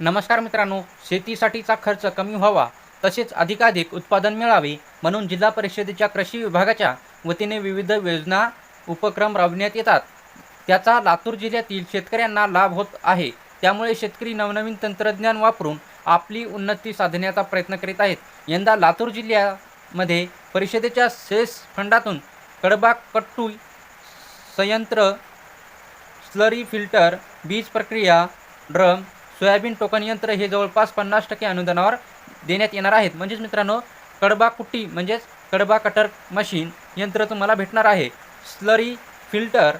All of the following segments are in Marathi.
नमस्कार मित्रांनो शेतीसाठीचा खर्च कमी व्हावा तसेच अधिकाधिक उत्पादन मिळावे म्हणून जिल्हा परिषदेच्या कृषी विभागाच्या वतीने विविध योजना उपक्रम राबविण्यात येतात. त्याचा लातूर जिल्ह्यातील शेतकऱ्यांना लाभ होत आहे. त्यामुळे शेतकरी नवनवीन तंत्रज्ञान वापरून आपली उन्नती साधण्याचा प्रयत्न करीत आहेत. यंदा लातूर जिल्ह्यामध्ये परिषदेच्या सेस फंडातून कडबा कट्टू संयंत्र स्लरी फिल्टर बीज प्रक्रिया ड्रम सोयाबीन टोकन यंत्र हे जवळपास पन्नास टक्के अनुदानावर देण्यात येणार आहेत. म्हणजेच मित्रांनो कडबा कुट्टी म्हणजेच कडबा कटर मशीन यंत्र तुम्हाला भेटणार आहे. स्लरी फिल्टर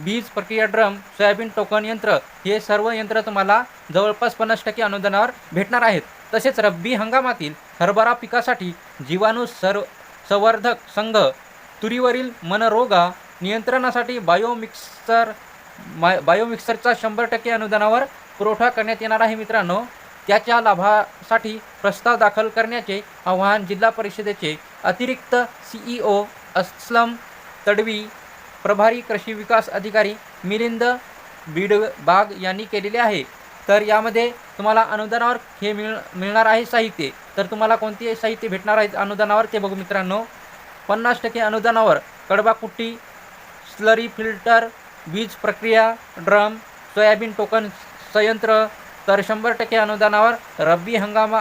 बीज प्रक्रिया ड्रम सोयाबीन टोकन यंत्र हे सर्व यंत्र तुम्हाला जवळपास पन्नास टक्के अनुदानावर भेटणार आहेत. तसेच रब्बी हंगामातील हरभरा पिकासाठी जीवाणू सर्व संवर्धक संघ तुरीवरील मनरोगा नियंत्रणासाठी बायोमिक्सर मा बायोमिक्सरचा शंभर टक्के अनुदानावर पुरवठा करण्यात येणार आहे मित्रांनो. त्याच्या लाभासाठी प्रस्ताव दाखल करण्याचे आवाहन जिल्हा परिषदेचे अतिरिक्त सी ई ओ तडवी प्रभारी कृषी विकास अधिकारी मिलिंद बीडबाग यांनी केलेले आहे. तर यामध्ये तुम्हाला अनुदानावर हे मिळ मिळणार आहे साहित्य. तर तुम्हाला कोणते साहित्य भेटणार आहे अनुदानावर ते बघू मित्रांनो. पन्नास टक्के अनुदानावर कडबाकुट्टी स्लरी फिल्टर बीज प्रक्रिया ड्रम सोयाबीन टोकन संयंत्र तर शंभर टक्के अनुदानावर रब्बी हंगामा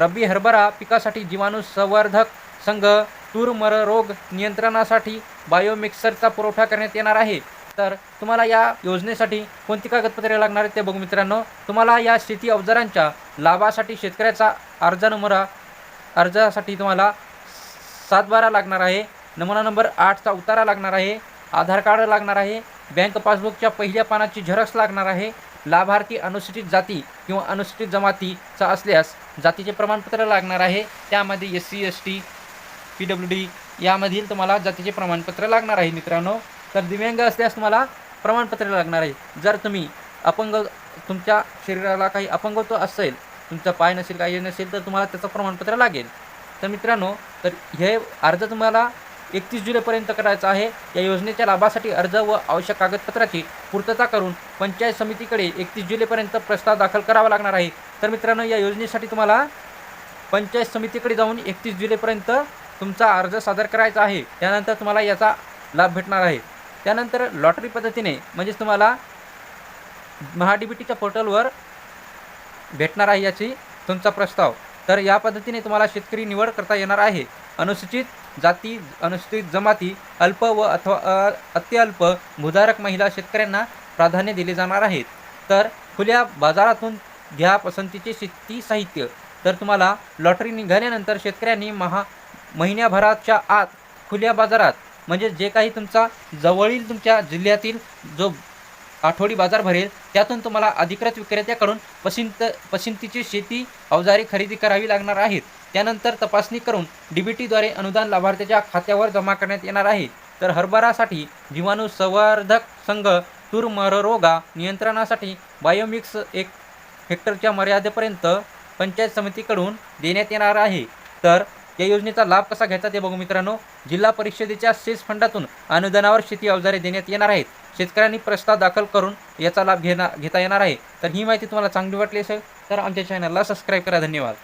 रब्बी हरभरा पिकासाठी जीवाणू संवर्धक संघ तूर मर रोग नियंत्रणासाठी बायोमिक्सरचा पुरवठा करण्यात येणार आहे. तर तुम्हाला या योजनेसाठी कोणती कागदपत्रे लागणार आहेत ते बघू मित्रांनो. तुम्हाला या शेती अवजारांच्या लाभासाठी शेतकऱ्याचा अर्ज अर्जासाठी तुम्हाला सातबारा लागणार आहे. नमुना नंबर आठचा उतारा लागणार आहे. आधार कार्ड लागणार आहे. बँक पासबुकच्या पहिल्या पानाची झेरॉक्स लागणार आहे. लाभार्थी अनुसूचित जाती किंवा अनुसूचित जमातीचा असल्यास जातीचे प्रमाणपत्र लागणार आहे. त्यामध्ये S C S T P W D यामधील तुम्हाला जातीचे प्रमाणपत्र लागणार आहे मित्रांनो. तर दिव्यांग असल्यास तुम्हाला प्रमाणपत्र लागणार आहे. जर तुम्ही अपंग तुमच्या शरीराला काही अपंगत्व असेल तुमचा पाय नसेल काही नसेल तर तुम्हाला त्याचं प्रमाणपत्र लागेल. तर मित्रांनो तर हे अर्ज तुम्हाला एकतीस जुलैपर्यंत करायचं आहे. या योजनेच्या लाभासाठी अर्ज व आवश्यक कागदपत्राची पूर्तता करून पंचायत समितीकडे एकतीस जुलैपर्यंत प्रस्ताव दाखल करावा लागणार आहे. तर मित्रांनो या योजनेसाठी तुम्हाला पंचायत समितीकडे जाऊन एकतीस जुलैपर्यंत तुमचा अर्ज सादर करायचा आहे. त्यानंतर तुम्हाला याचा लाभ भेटणार आहे. त्यानंतर लॉटरी पद्धतीने म्हणजेच तुम्हाला महा डी बी टीच्या पोर्टलवर भेटणार आहे याची तुमचा प्रस्ताव. तर या पद्धतीने तुम्हाला शेतकरी निवड करता येणार आहे. अनुसूचित जाती अनुसूचित जमाती अल्प व अथवा अत्यल्प भूधारक महिला शेतकऱ्यांना प्राधान्य दिले जाणार आहेत. तर खुल्या बाजारातून घ्या पसंतीचे शेती साहित्य. तर तुम्हाला लॉटरी निघाल्यानंतर शेतकऱ्यांनी महा महिन्याभराच्या आत खुल्या बाजारात म्हणजे जे काही तुमचा जवळील तुमच्या जिल्ह्यातील जो आठवडी बाजार भरेल त्यातून तुम्हाला अधिकृत विक्रेत्याकडून पसंत पसंतीची शेती अवजारे खरेदी करावी लागणार आहेत. त्यानंतर तपासणी करून डी बी टीद्वारे अनुदान लाभार्थ्याच्या खात्यावर जमा करण्यात येणार आहे. तर हरभरासाठी जीवाणू संवर्धक संघ तूर मररोगा नियंत्रणासाठी बायोमिक्स एक हेक्टरच्या मर्यादेपर्यंत पंचायत समितीकडून देण्यात येणार आहे. तर या योजनेचा लाभ कसा घ्यायचा ते बघू मित्रांनो. जिल्हा परिषदेच्या सेस फंडातून अनुदानावर शेती अवजारे देण्यात येणार आहेत. शेतकऱ्यांनी प्रस्ताव दाखल करून याचा लाभ घेणार घेता येणार आहे. तर ही माहिती तुम्हाला चांगली वाटली असेल तर आमच्या चॅनलला सबस्क्राईब करा. धन्यवाद.